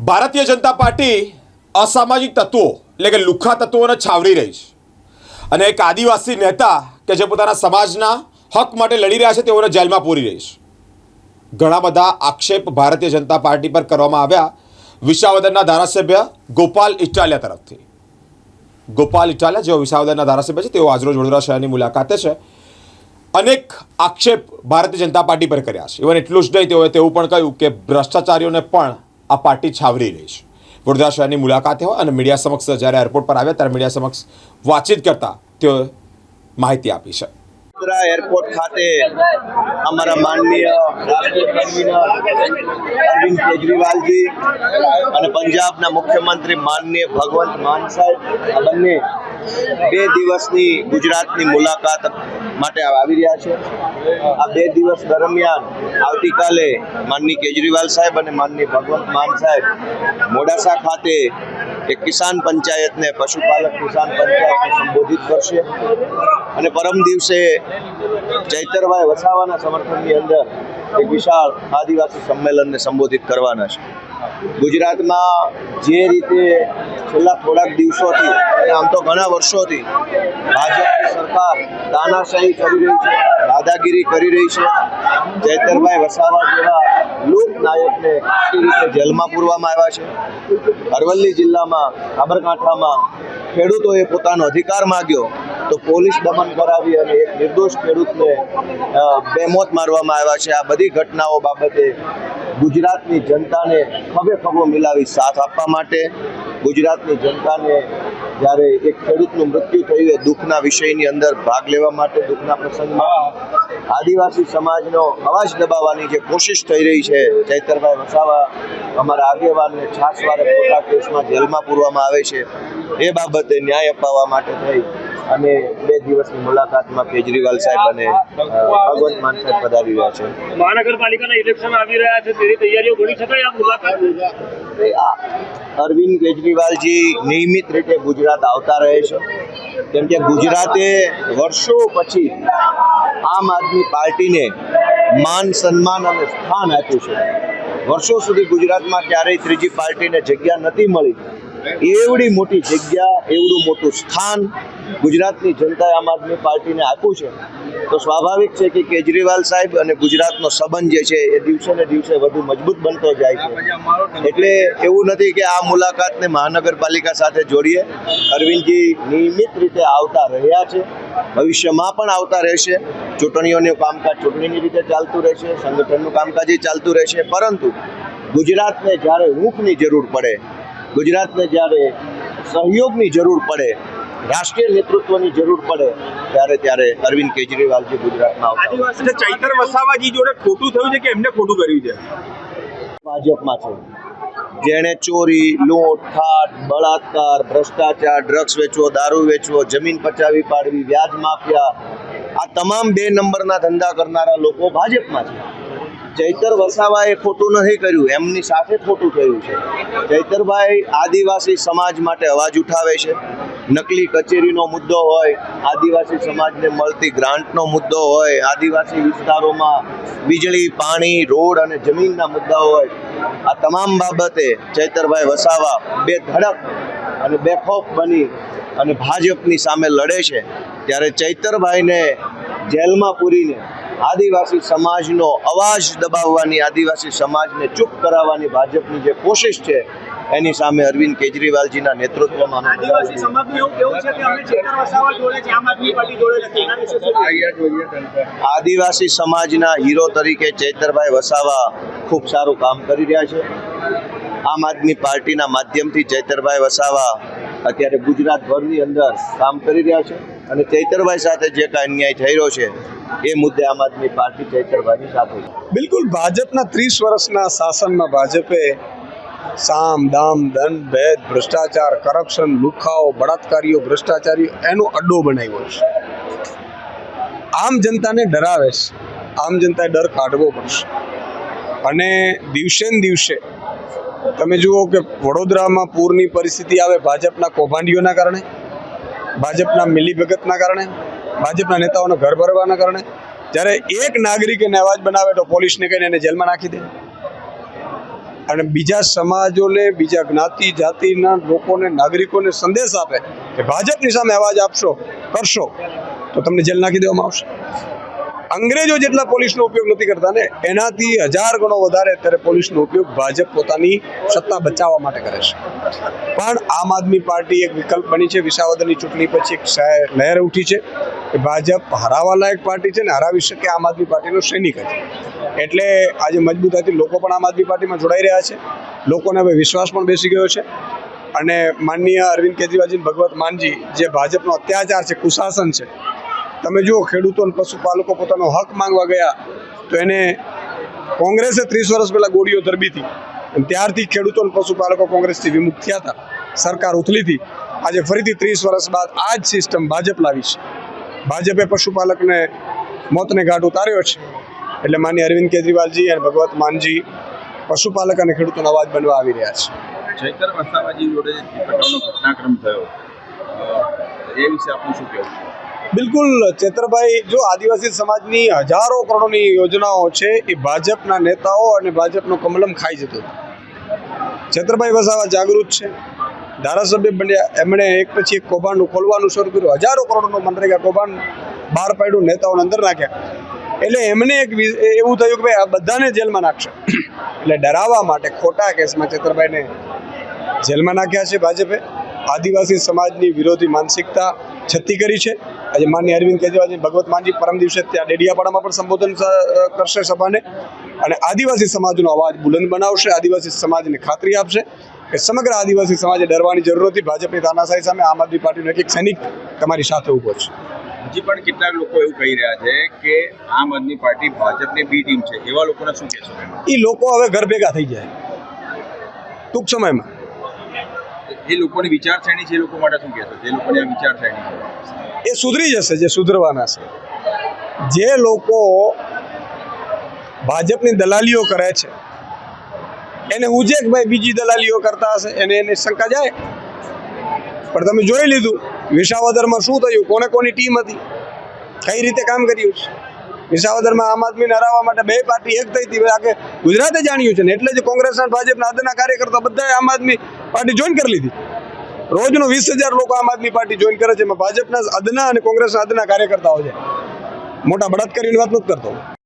Bharatiya Janata party અસામાજિક તત્વો, એટલે કે લુખ્ખા તત્વોને છાવરી રહી છે. અને એક આદિવાસી નેતા કે જે પોતાના સમાજના હક માટે લડી રહ્યા છે, તેઓને જેલમાં પૂરી રહી છે. ઘણા બધા આક્ષેપ ભારતીય જનતા પાર્ટી પર કરવામાં આવ્યા. વિસાવદરના ધારાસભ્ય ગોપાલ ઇટાલિયા તરફથી. ગોપાલ ઇટાલિયા, જેઓ વિસાવદરના ધારાસભ્ય છે, તેઓ આજરોજ વડોદરા શહેરની મુલાકાતે છે. અનેક આક્ષેપ ભારતીય જનતા પાર્ટી પર કર્યા છે. ઇવન એટલું જ નહીં, તેઓએ તેવું પણ કહ્યું કે ભ્રષ્ટાચારીઓને પણ આ પાર્ટી છાવરી રહી છે. વડોદરા શહેરની મુલાકાતે હોય અને મીડિયા સમક્ષ જ્યારે એરપોર્ટ પર આવ્યા ત્યારે મીડિયા સમક્ષ વાતચીત કરતા તેઓએ માહિતી આપી છે. વડોદરા એરપોર્ટ ખાતે અમારા માનનીય રાષ્ટ્રીય અરવિંદ કેજરીવાલજી અને પંજાબના મુખ્યમંત્રી માનનીય ભગવંત માન સાહેબ બંને બે દિવસની ગુજરાતની મુલાકાત માટે આવી રહ્યા છે. આ બે દિવસ દરમિયાન આવતીકાલે માનની કેજરીવાલ સાહેબ અને માનની ભગવંત માન સાહેબ મોડાસા ખાતે એક કિસાન પંચાયતને પશુપાલક કિસાન પંચાયતને સંબોધિત કરશે. અને પરમ દિવસે ચૈતરભાઈ વસાવાના સમર્થનની અંદર એક વિશાળ આદિવાસી સંમેલનને સંબોધિત કરવાના છે. ગુજરાતમાં જે રીતે છેલ્લા થોડાક દિવસોથી, અને આમ તો ઘણા વર્ષોથી ભાજપની સરકાર તાનાશાહી કરી રહી છે, દાદાગીરી કરી રહી છે. જયતરભાઈ વસાવા જેવા લોકનાયકને ખોટી રીતે જેલમાં પૂરવામાં આવ્યા છે. અરવલ્લી જિલ્લામાં, સાબરકાંઠામાં ખેડૂતોએ પોતાનો અધિકાર માગ્યો. તો પોલીસ દમન કરાવી અને એક નિર્દોષ ખેડૂતને બેમોત મારવામાં આવ્યા છે. આ બધી ઘટનાઓ બાબતે ગુજરાતની જનતાને ખભે ખભો મિલાવી સાથ આપવા માટે ગુજરાતની જનતાને જ્યારે એક ખેડૂતનું મૃત્યુ થયું એ દુઃખના વિષયની અંદર ભાગ લેવા માટે દુઃખના પ્રસંગમાં આદિવાસી સમાજનો અવાજ દબાવવાની જે કોશિશ થઈ રહી છે ચૈતરભાઈ વસાવા અમારા આગેવાનને છાસવારે ખોટા કેસમાં જેલમાં પૂરવામાં આવે છે એ બાબતે ન્યાય અપાવવા માટે થઈ અને બે દિવસની મુલાકાતમાં કેજરીવાલ સાહેબ અને ભગવંત માન સાહેબ પધારી રહ્યા છે. મહાનગરપાલિકાના ઇલેક્શન આવી રહ્યા છે તેની તૈયારીઓ ગણી શકાય આ મુલાકાત આ અરવિંદ કેજરીવાલજી નિયમિત રીતે ગુજરાત આવતા રહે છે. કેમ કે ગુજરાતે વર્ષો પછી આમ આદમી પાર્ટીને માન, સન્માન અને સ્થાન આપ્યું છે. વર્ષો સુધી ગુજરાતમાં ક્યારેય ત્રીજી પાર્ટીને જગ્યા નથી મળી. એવડી મોટી જગ્યા, એવડું મોટું સ્થાન ગુજરાતની જનતાએ આમ આદમી પાર્ટીને આપ્યું છે. તો સ્વાભાવિક છે કે કેજરીવાલ સાહેબ અને ગુજરાતનો સંબંધ જે છે એ દિવસે ને દિવસે વધુ મજબૂત બનતો જાય છે. એટલે એવું નથી કે આ મુલાકાતને મહાનગરપાલિકા સાથે જોડીએ. અરવિંદજી નિયમિત રીતે આવતા રહ્યા છે. ભવિષ્યમાં પણ આવતા રહેશે. ચૂંટણીઓનું કામકાજ ચૂંટણીની રીતે ચાલતું રહેશે. સંગઠનનું કામકાજ એ ચાલતું રહેશે. પરંતુ ગુજરાતને જ્યારે હૂંફની જરૂર પડે, ગુજરાતને જ્યારે સહયોગની જરૂર પડે રાષ્ટ્રીય નેતૃત્વની જરૂર પડે ત્યારે ત્યારે અરવિંદ કેજરીવાલજી ગુજરાતમાં આવતા ચૈતર વસાવાજી જોડે ખોટું થયું છે કે એમને ખોટું કર્યું છે? ભાજપમાં છે. જેણે ચોરી લૂંટ ખાટ બળાત્કાર ભ્રષ્ટાચાર ડ્રગ્સ વેચવો દારૂ વેચવો જમીન પચાવી પાડવી વ્યાજ માફિયા આ તમામ બે નંબરના ધંધા કરનારા લોકો ભાજપમાં છે. ચૈતર વસાવાએ ખોટું નથી કર્યું એમની સાથે ખોટું થયું છે. ચૈતરભાઈ આદિવાસી સમાજ માટે અવાજ ઉઠાવે છે. નકલી કચેરીનો મુદ્દો હોય, આદિવાસી સમાજને મળતી ગ્રાન્ટનો મુદ્દો હોય, આદિવાસી વિસ્તારોમાં વીજળી, પાણી, રોડ અને જમીનના મુદ્દાઓ હોય, આ તમામ બાબતે ચૈતરભાઈ વસાવા બે ધડક અને બેખોફ બની અને ભાજપની સામે લડે છે. ત્યારે ચૈતરભાઈને જેલમાં પૂરીને આદિવાસી સમાજનો અવાજ દબાવવાની, આદિવાસી સમાજને ચૂપ કરાવવાની ભાજપની જે કોશિશ છે એની સામે અરવિંદ કેજરીવાલજીના નેતૃત્વમાં આદિવાસી સમાજનું એવું કેવું છે કે અમે ચેતર વસાવા જોડે છે આમ આદમી પાર્ટી જોડે નથી એના વિશે શું કહેશો? આદિવાસી સમાજના હીરો તરીકે ચૈતરભાઈ વસાવા ખૂબ સારું કામ કરી રહ્યા છે આમ આદમી પાર્ટીના માધ્યમથી ચૈતરભાઈ વસાવા અત્યારે ગુજરાતભરની અંદર કામ કરી રહ્યા છે અને ચૈતરભાઈ સાથે જે કાંઈ અન્યાય થઈ રહ્યો છે એ મુદ્દે આમ આદમી પાર્ટી ચૈતરભાઈની સાથે છે બિલકુલ ભાજપના ત્રીસ વર્ષના શાસનમાં ભાજપે સામ, દામ દંડ ભેદ, ભ્રષ્ટાચાર, કરપ્શન, લુખાઓ, બળાત્કારીઓ, ભ્રષ્ટાચારીઓ, એનો અડ્ડો બનાવ્યો છે. આમ જનતાને ડરાવે છે. આમ જનતાએ ડર કાઢવો પડશે. અને દિવસે ને દિવસે તમે જુઓ કે વડોદરામાં પૂરની પરિસ્થિતિ આવે ભાજપના કૌભાંડીઓના કારણે, ભાજપના મિલીભગતના કારણે, ભાજપના નેતાઓના ઘર ભરવાના કારણે. જ્યારે એક નાગરિક એને અવાજ બનાવે તો પોલીસને કહીને એને જેલમાં નાખી દે. અને બીજા સમાજોને, બીજા જ્ઞાતિ, જાતિના લોકોને, નાગરિકોને સંદેશ આપે કે ભાજપની સામે અવાજ આપશો, કરશો, તો તમને જેલ નાખી દેવામાં આવશે. અંગ્રેજો જેટલા પોલીસનો ઉપયોગ નથી કરતા ને, એનાથી હજાર ગણો વધારે અત્યારે પોલીસનો ઉપયોગ ભાજપ પોતાની સત્તા બચાવવા માટે કરે છે. પણ આમ આદમી પાર્ટી એક વિકલ્પ બની છે, વિસાવદરની ચૂંટણી પછી એક લહેર ઉઠી છે કે ભાજપ હરાવા લાયક પાર્ટી છે ને, હરાવી શકે આમ આદમી પાર્ટીનો સૈનિક છે એટલે આજે મજબૂતાઈથી લોકો પણ આમ આદમી પાર્ટીમાં જોડાઈ રહ્યા છે. લોકોને હવે વિશ્વાસ પણ બેસી ગયો છે. અને માનનીય અરવિંદ કેજરીવાલજી ભગવત માનજી, જે ભાજપનો અત્યાચાર છે, કુશાસન છે, તમે જુઓ ખેડૂતો અને પશુપાલકો પોતાનો હક માંગવા ગયા, તો એને કોંગ્રેસે ત્રીસ વર્ષ પહેલાં ગોળીઓ ધરબી હતી. અને ત્યારથી ખેડૂતો અને પશુપાલકો કોંગ્રેસથી વિમુખ થયા હતા. સરકાર ઉથલી હતી. આજે ફરીથી ત્રીસ વર્ષ બાદ આ જ સિસ્ટમ ભાજપ લાવી છે. ભાજપે પશુપાલકને મોતને ઘાટ ઉતાર્યો છે. એટલે માન્ય અરવિંદ કેજરીવાલજી અને ભગવત માનજી પશુપાલક અને ખેડૂતોનો અવાજ બનવા આવી રહ્યા છે. ચૈતર વસાવાજી જોડે ઘટનાક્રમ થયો એ વિશે આપનું શું કહેવું બિલકુલ ચેતરભાઈ જો આદિવાસી સમાજની હજારો કરોડોની યોજનાઓ છે એ ભાજપના નેતાઓ અને ભાજપનો કમલમ ખાઈ જતો ચેતરભાઈ વસાવા જાગૃત છે. ધારાસભ્ય બન્યા એમણે એક પછી એક કૌભાંડ ખોલવાનું શરૂ કર્યું. હજારો કરોડનું મનરેગા કૌભાંડ બહાર પાડ્યું નેતાઓને અંદર નાખ્યા. એટલે એમને એક એવું થયું કે ભાઈ આ બધાને જેલમાં નાખશે. એટલે ડરાવવા માટે ખોટા કેસમાં ચેતરભાઈને જેલમાં નાખ્યા છે ભાજપે. આદિવાસી સમાજની વિરોધી માનસિકતા છતી કરી છે. આજે માન્ય અરવિંદ કેજરીવાલજી ભગવત માનજી પરમ દિવસે ત્યાં ડેડિયાપાડામાં પણ સંબોધન કરશે સભાને. અને આદિવાસી સમાજનો અવાજ બુલંદ બનાવશે, આદિવાસી સમાજને ખાતરી આપશે કે સમગ્ર આદિવાસી સમાજે ડરવાની જરૂર નથી ભાજપની તાનાશાહી સામે આમ આદમી પાર્ટીનો એક એક સૈનિક તમારી સાથે ઊભો છે. હજી પણ કેટલાક લોકો એવું કહી રહ્યા છે કે આમ આદમી પાર્ટી ભાજપની બી ટીમ છે. એવા લોકોને શું કહેશો? એ લોકો હવે ઘર ભેગા થઈ જાય. ટૂંક સમયમાં. એ લોકોની વિચારસરણી છે એ લોકો માટે શું કહેશો? જે લોકોની આ વિચારસરણી છે. એ સુધરી જશે જે સુધરવાના છે. જે લોકો ભાજપની દલાલીઓ કરે છે એને ઉજે કે ભાઈ બીજી દલાલીઓ કરતા હશે એને એને શંકા જાય. પણ તમે જોઈ લીધું વિસાવદરમાં શું થયું? કોને કોની ટીમ હતી? કઈ રીતે કામ કર્યું? છે વિસાવદરમાં આમ આદમીને હરાવવા માટે બે પાર્ટી એક થઈ હતી. આખે ગુજરાતે જાણ્યું છે ને, એટલે જ કોંગ્રેસના ભાજપના અદના કાર્યકર્તા બધાએ આમ આદમી પાર્ટી જોઈન કરી લીધી. રોજનો વીસ હજાર લોકો આમ આદમી પાર્ટી જોઈન કરે છે. એમાં ભાજપના અદના અને કોંગ્રેસના અદના કાર્યકર્તાઓ છે. મોટા બળાત્કારીની વાત નથી કરતો.